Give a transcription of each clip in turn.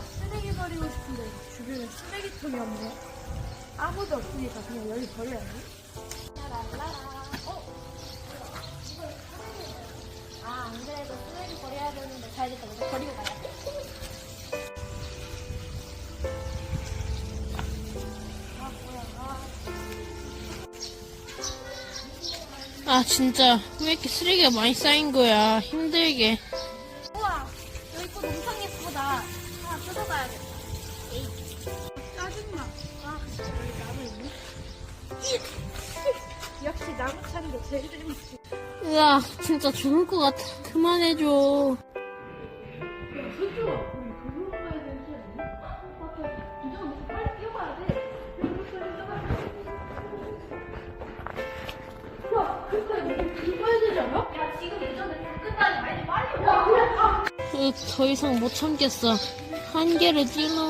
쓰레기 버리고 싶은데 주변에 쓰레기통이 없네. 아무도 없으니까 그냥 여기 버려야지. 라라라. 어? 아, 안 그래도 쓰레기 버려야 되는데 잘 됐다. 이거 버리고 가야 돼. 아, 뭐야. 아. 아 진짜 왜 이렇게 쓰레기가 많이 쌓인 거야 힘들게 우와, 여기 꽃 엄청 예쁘다. 아, 나무. 역시 나무 차는 게 제일 재밌지. 으아 진짜 죽을 것 같아 그만해줘 빨리 뛰어가야 돼. 여기 빨리 뛰어가야 돼. 야,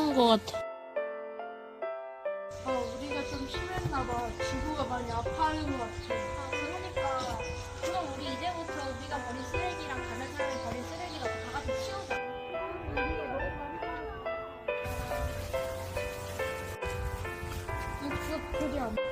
근 하나봐 지구가 많이 아파하는 것 같아. 아, 그러니까. 그럼 우리 이제부터 우리가 버린 쓰레기랑 다른 사람이 버린 쓰레기라도 다 같이 치우자. 아, 그거 그게 안 돼.